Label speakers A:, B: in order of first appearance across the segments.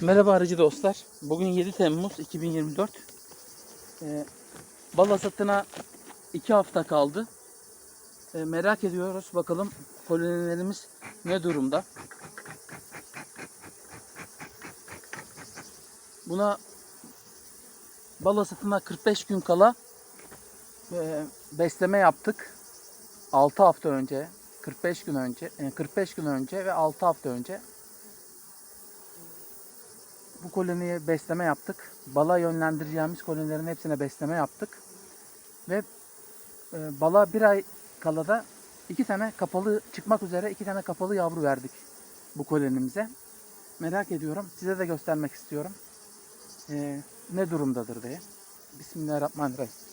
A: Merhaba arıcı dostlar. Bugün 7 Temmuz 2024. Ee, bal hasatına 2 hafta kaldı. Ee, merak ediyoruz bakalım kolonilerimiz ne durumda. Buna bal hasatına 45 gün kala e, besleme yaptık. 6 hafta önce, 45 gün önce, e, 45 gün önce ve 6 hafta önce bu koloniye besleme yaptık. Bala yönlendireceğimiz kolonilerin hepsine besleme yaptık. Ve e, bala bir ay kala da iki tane kapalı çıkmak üzere iki tane kapalı yavru verdik bu kolonimize. Merak ediyorum. Size de göstermek istiyorum. E, ne durumdadır diye. Bismillahirrahmanirrahim.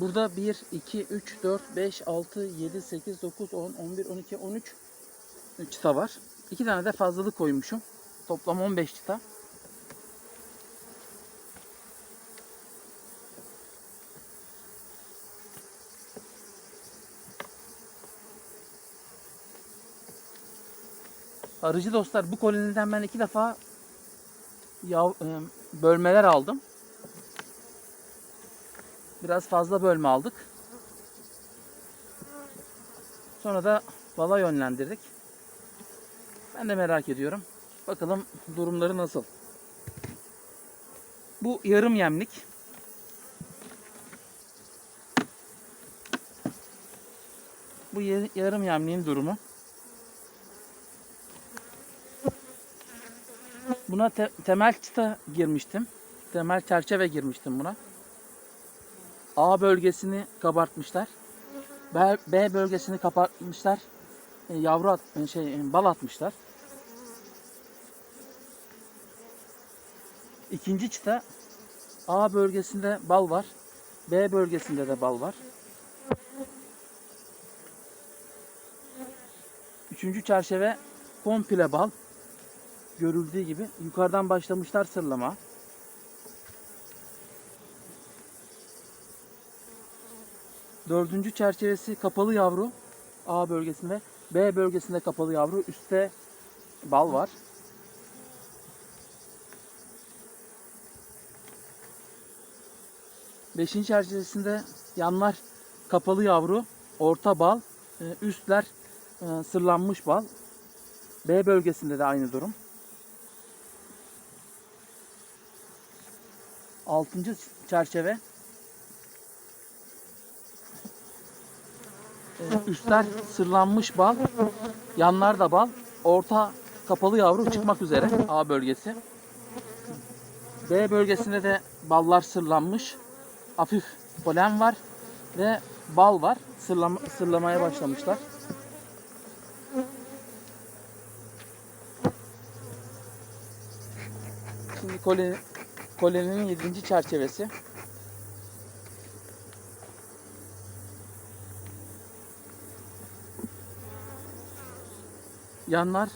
A: Burada 1, 2, 3, 4, 5, 6, 7, 8, 9, 10, 11, 12, 13 çıta var. 2 tane de fazlalık koymuşum. Toplam 15 çıta. Arıcı dostlar bu koloniden ben iki defa yav, e, bölmeler aldım. Biraz fazla bölme aldık. Sonra da bala yönlendirdik. Ben de merak ediyorum. Bakalım durumları nasıl. Bu yarım yemlik. Bu ya- yarım yemliğin durumu. Buna te- temel çıta girmiştim. Temel çerçeve girmiştim buna. A bölgesini kabartmışlar. B, B bölgesini kabartmışlar. E, yavru at, e, şey e, bal atmışlar. İkinci çıta A bölgesinde bal var. B bölgesinde de bal var. Üçüncü çerçeve komple bal. Görüldüğü gibi yukarıdan başlamışlar sırlama. Dördüncü çerçevesi kapalı yavru A bölgesinde. B bölgesinde kapalı yavru. Üstte bal var. Beşinci çerçevesinde yanlar kapalı yavru. Orta bal. e, Üstler e, sırlanmış bal. B bölgesinde de aynı durum. Altıncı çerçeve Üstler sırlanmış bal, yanlar da bal, orta kapalı yavru çıkmak üzere A bölgesi. B bölgesinde de ballar sırlanmış, hafif polen var ve bal var. Sırlama, sırlamaya başlamışlar. Şimdi koloni, koloninin 7. çerçevesi. Yanlar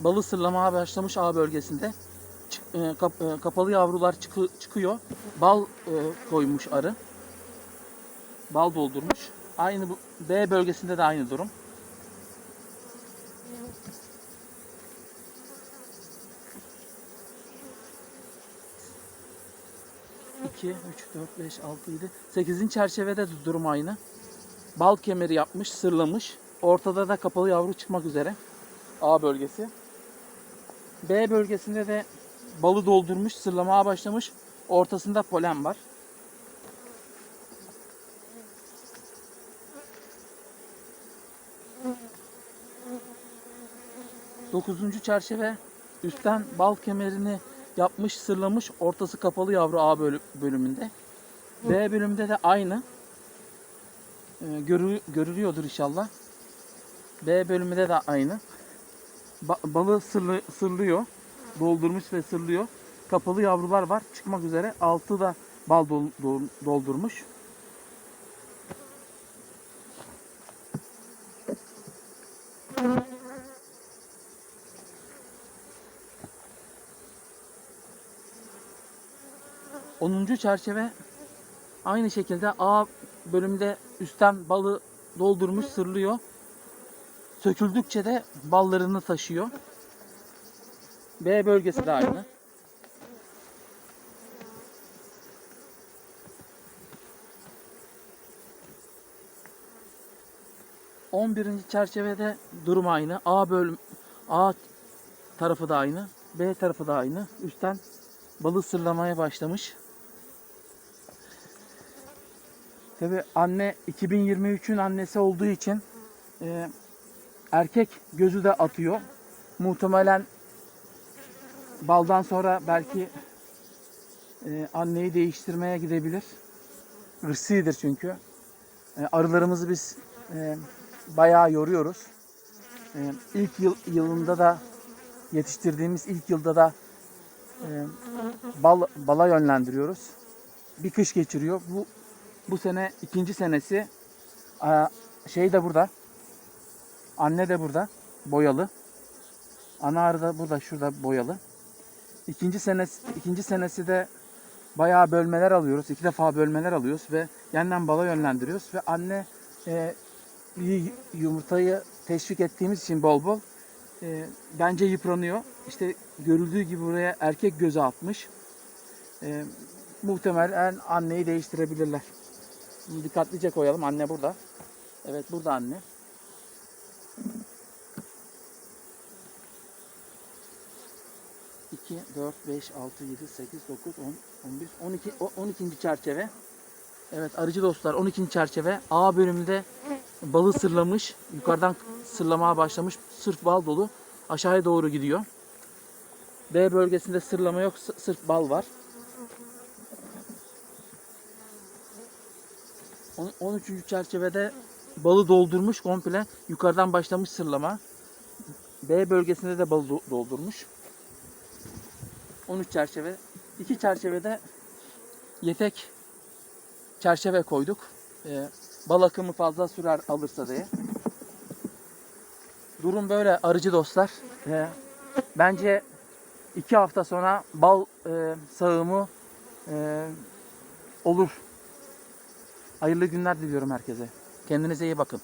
A: balı sırlamaya başlamış A bölgesinde. Çık- e, kap- e, kapalı yavrular çıkı- çıkıyor. Bal e, koymuş arı. Bal doldurmuş. Aynı bu B bölgesinde de aynı durum. İki, üç, dört, beş, altı, yedi. Sekizin çerçevede de durum aynı. Bal kemeri yapmış, sırlamış. Ortada da kapalı yavru çıkmak üzere. A bölgesi. B bölgesinde de balı doldurmuş, sırlamaya başlamış. Ortasında polen var. Dokuzuncu çerçeve üstten bal kemerini yapmış, sırlamış. Ortası kapalı yavru A bölümünde. B bölümde de aynı. Ee, görü görülüyordur inşallah. B bölümünde de aynı. Ba- balı sırlı, sırlıyor. Doldurmuş ve sırlıyor. Kapalı yavrular var. Çıkmak üzere. Altı da bal dol- dol- doldurmuş. Onuncu çerçeve aynı şekilde A bölümde üstten balı doldurmuş sırlıyor. Söküldükçe de ballarını taşıyor. B bölgesi de aynı. On birinci çerçevede durum aynı. A bölüm A tarafı da aynı. B tarafı da aynı. Üstten balı sırlamaya başlamış. Tabi anne 2023'ün annesi olduğu için e, erkek gözü de atıyor. Muhtemelen baldan sonra belki e, anneyi değiştirmeye gidebilir. Irsidir çünkü. E, arılarımızı biz e, bayağı yoruyoruz. E, ilk yıl yılında da yetiştirdiğimiz ilk yılda da e, bal bala yönlendiriyoruz. Bir kış geçiriyor. Bu bu sene ikinci senesi. Aa, şey de burada. Anne de burada. Boyalı. Ana arı da burada şurada boyalı. İkinci senesi ikinci senesi de bayağı bölmeler alıyoruz. İki defa bölmeler alıyoruz ve yeniden bala yönlendiriyoruz ve anne e, yumurtayı teşvik ettiğimiz için bol bol e, bence yıpranıyor. İşte görüldüğü gibi buraya erkek gözü atmış. E, muhtemelen anneyi değiştirebilirler. Dikkatlice koyalım. Anne burada. Evet burada anne. İki, dört, beş, altı, yedi, sekiz, dokuz, on, on bir, on iki, o- on ikinci çerçeve. Evet arıcı dostlar 12. çerçeve A bölümünde balı sırlamış. Yukarıdan sırlamaya başlamış. Sırf bal dolu. Aşağıya doğru gidiyor. B bölgesinde sırlama yok. sı- Sırf bal var. On- 13. çerçevede balı doldurmuş komple. Yukarıdan başlamış sırlama. B bölgesinde de balı do- doldurmuş. 13 çerçeve. 2 çerçevede yetek çerçeve koyduk. Ee, bal akımı fazla sürer alırsa diye. Durum böyle arıcı dostlar. Ee, bence 2 hafta sonra bal e, sağımı e, olur. Hayırlı günler diliyorum herkese. Kendinize iyi bakın.